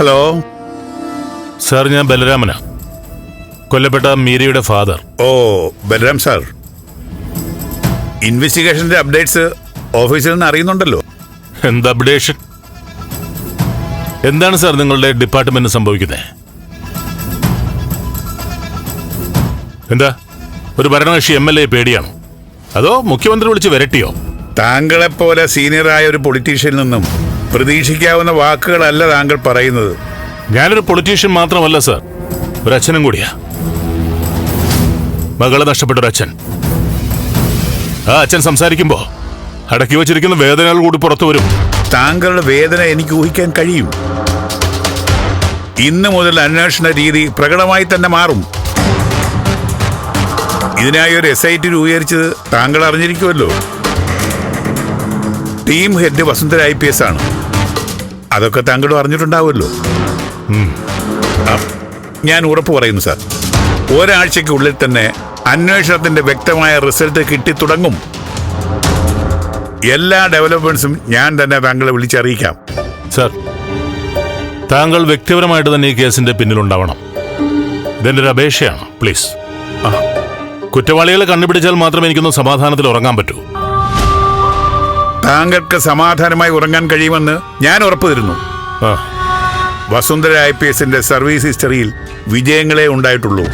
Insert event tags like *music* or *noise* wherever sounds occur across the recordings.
Hello. Sir ഞാൻ ബലരാമന. കൊല്ലപ്പെട്ട മീരയുടെ ഫാദർ. ഓ ബലരാം സാർ. ഇൻവെസ്റ്റിഗേഷന്റെ അപ്ഡേറ്റ്സ് ഓഫീസിൽ നിന്ന് അറിയുന്നുണ്ടല്ലോ. എന്ത് അപ്ഡേഷൻ? എന്താണ് സാർ നിങ്ങളുടെ ഡിപ്പാർട്ട്മെന്റ് സംഭവിക്കുന്നത്? എന്താ? ഒരു ഭരണകക്ഷി എം എൽ എ പേടിയാണോ? അതോ മുഖ്യമന്ത്രി വിളിച്ച് വരട്ടിയോ? താങ്കളെപ്പോലെ സീനിയറായ ഒരു പൊളിറ്റീഷ്യനിൽ നിന്നും പ്രതീക്ഷിക്കാവുന്ന വാക്കുകളല്ല താങ്കൾ പറയുന്നത്. ഞാനൊരു പൊളിറ്റീഷ്യൻ മാത്രമല്ല സർ ഒരു അച്ഛനും കൂടിയാ. മകളെ നഷ്ടപ്പെട്ട ഒരു അച്ഛൻ. ആ അച്ഛൻ സംസാരിക്കുമ്പോ അടക്കി വച്ചിരിക്കുന്ന വേദനകൾ കൂടി പുറത്തു വരും. താങ്കളുടെ വേദന എനിക്ക് ഊഹിക്കാൻ കഴിയും. ഇന്ന് മുതൽ അന്വേഷണ രീതി പ്രകടമായി തന്നെ മാറും. ഇതിനായി ഒരു എസ് ഐ ടി രൂപീകരിച്ചത് താങ്കൾ അറിഞ്ഞിരിക്കുമല്ലോ. Team head Vasundhara I P S ആണ്. അതൊക്കെ താങ്കളും അറിഞ്ഞിട്ടുണ്ടാവുമല്ലോ. ഞാൻ ഉറപ്പ് പറയുന്നു സാർ. ഒരാഴ്ചയ്ക്കുള്ളിൽ തന്നെ അന്വേഷണത്തിന്റെ വ്യക്തമായ റിസൾട്ട് കിട്ടിത്തുടങ്ങും. എല്ലാ ഡെവലപ്മെന്റ്സും ഞാൻ തന്നെ താങ്കളെ വിളിച്ചറിയിക്കാം. സാർ താങ്കൾ വ്യക്തിപരമായിട്ട് തന്നെ ഈ കേസിന്റെ പിന്നിലുണ്ടാവണം. ഇതെന്റെ ഒരു അപേക്ഷയാണ് പ്ലീസ്. കുറ്റവാളികളെ കണ്ടുപിടിച്ചാൽ മാത്രമേ എനിക്കൊന്ന് സമാധാനത്തിൽ ഉറങ്ങാൻ പറ്റൂ. താങ്കൾക്ക് സമാധാനമായി ഉറങ്ങാൻ കഴിയുമെന്ന് ഞാൻ ഉറപ്പു തരുന്നു വസുന്ധര ഐ പി എസിന്റെ സർവീസ് ഹിസ്റ്ററിയിൽ വിജയങ്ങളെ ഉണ്ടായിട്ടുള്ളൂ.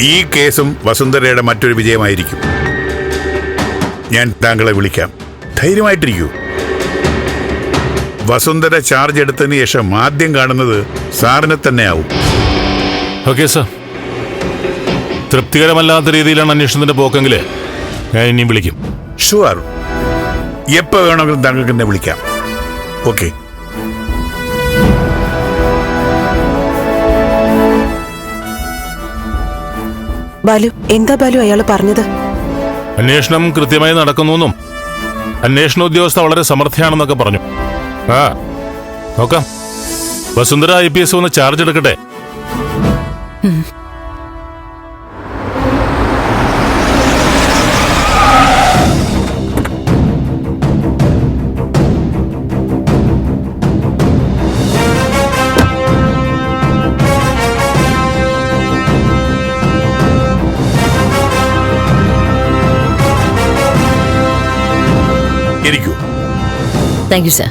ഈ കേസും വസുന്ധരയുടെ മറ്റൊരു വിജയമായിരിക്കും. ഞാൻ താങ്കളെ വിളിക്കാം. ധൈര്യമായിട്ടിരിക്കൂ. വസുന്ധര ചാർജ് എടുത്തതിന് ശേഷം ആദ്യം കാണുന്നത് സാറിനെ തന്നെയാവും. Okay sir. തൃപ്തികരമല്ലാത്ത രീതിയിലാണ് അന്വേഷണത്തിന്റെ പോക്കെങ്കിൽ ഞാൻ ഇനിയും വിളിക്കും. ഷുവർ എപ്പോ വേണമെങ്കിലും താങ്കൾക്ക് എന്നെ വിളിക്കാം. ഓക്കെ ബാലു എന്താ ബാലു അയാൾ പറഞ്ഞത്? അന്വേഷണം കൃത്യമായി നടക്കുന്നുവെന്നും അന്വേഷണ ഉദ്യോഗസ്ഥ വളരെ സമർത്ഥയാണെന്നൊക്കെ പറഞ്ഞു. ആ നോക്കാം. വസുന്ധര ഐ പി എസ് ഒന്ന് ചാർജ് എടുക്കട്ടെ? താങ്ക് യു സർ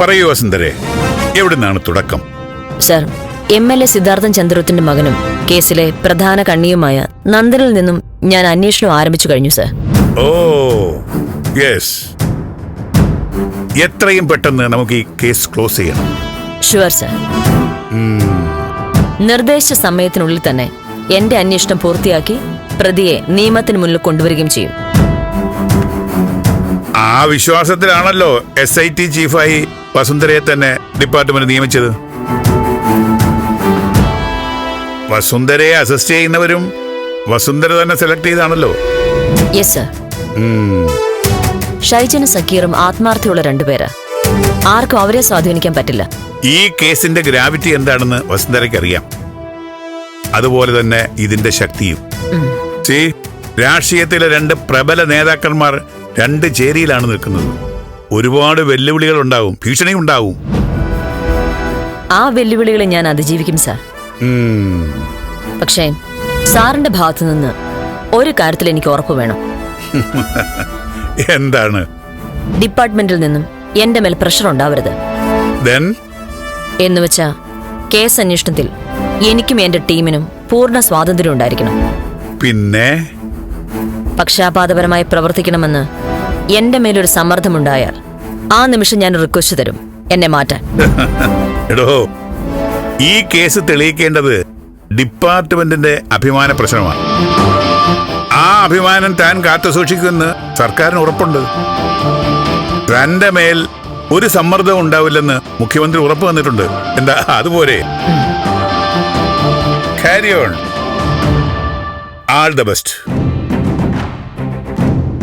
പറയൂ വസുന്ധരെ എവിടുന്നാണ് തുടക്കം? Sir M L A Siddharthan ചന്ദ്രത്തിന്റെ മകനും കേസിലെ പ്രധാന കണ്ണിയുമായ നന്ദനിൽ നിന്നും ഞാൻ അന്വേഷണം ആരംഭിച്ചു കഴിഞ്ഞു സർ. ഓ യെസ്. എത്രയും പെട്ടെന്ന് നമുക്ക് ഈ കേസ് ക്ലോസ് ചെയ്യണം ഷുവർ സർ നിർദ്ദേശ സമയത്തിനുള്ളിൽ തന്നെ എന്റെ അന്വേഷണം പൂർത്തിയാക്കി പ്രതിയെ നിയമത്തിന് മുന്നിൽ കൊണ്ടുവരികയും ചെയ്യും. ആ വിശ്വാസത്തിലാണല്ലോ എസ് ഐ ടി ചീഫായി വസുന്ധരയെ തന്നെ ഡിപ്പാർട്ട്മെന്റ് നിയമിച്ചത്. വസുന്ധരയെ അസിസ്റ്റ് ചെയ്യുന്നവരും വസുന്ധര തന്നെ സെലക്ട് ചെയ്താണല്ലോ. യെസ് സർ ഷൈജനും സക്കീറും ആത്മാർത്ഥയുള്ള രണ്ടുപേരാ. ആർക്കും അവരെ സ്വാധീനിക്കാൻ പറ്റില്ല. ഈ കേസിന്റെ ഗ്രാവിറ്റി എന്താണെന്ന് വസുന്ധരയ്ക്ക് അറിയാം. അതുപോലെ തന്നെ ഇതിന്റെ ശക്തിയും. രാഷ്ട്രീയത്തിലെ രണ്ട് പ്രബല നേതാക്കന്മാർ രണ്ട് ചേരിയിലാണ് നിൽക്കുന്നത്. ഒരുപാട് വെല്ലുവിളികൾ ഉണ്ടാവും. ഭീഷണി ഉണ്ടാവും. ആ വെല്ലുവിളികളെ ഞാൻ അതിജീവിക്കും സാർ. പക്ഷേ സാറിന്റെ ഭാഗത്തു നിന്ന് ഒരു കാര്യത്തിൽ എനിക്ക് ഉറപ്പ് വേണം. എന്താണ്? ഡിപ്പാർട്ട്മെന്റിൽ നിന്നും എന്റെ മേൽ പ്രഷർ ഉണ്ടാവരുത്. എന്ന് വെച്ചാ കേസ് അന്വേഷണത്തിൽ എനിക്കും എന്റെ ടീമിനും പൂർണ സ്വാതന്ത്ര്യം ഉണ്ടായിരിക്കണം. പിന്നെ? പക്ഷാപാതപരമായി പ്രവർത്തിക്കണമെന്ന് എന്റെ മേലൊരു സമ്മർദ്ദമുണ്ടായാൽ ആ നിമിഷം ഞാൻ റിക്വസ്റ്റ് തരും. എന്നെ മാറ്റാൻ. *laughs* എടോ ഈ കേസ് തെളിയിക്കേണ്ടത് ഡിപ്പാർട്ട്മെന്റിന്റെ അഭിമാന പ്രശ്നമാണ്. ആ അഭിമാനം താൻ കാത്തു സൂക്ഷിക്കുമെന്ന് സർക്കാരിന് ഉറപ്പുണ്ട്. തന്റെ മേൽ ഒരു സമ്മർദ്ദം ഉണ്ടാവില്ലെന്ന് മുഖ്യമന്ത്രി ഉറപ്പ് വന്നിട്ടുണ്ട് എന്താ അതുപോലെ. All the best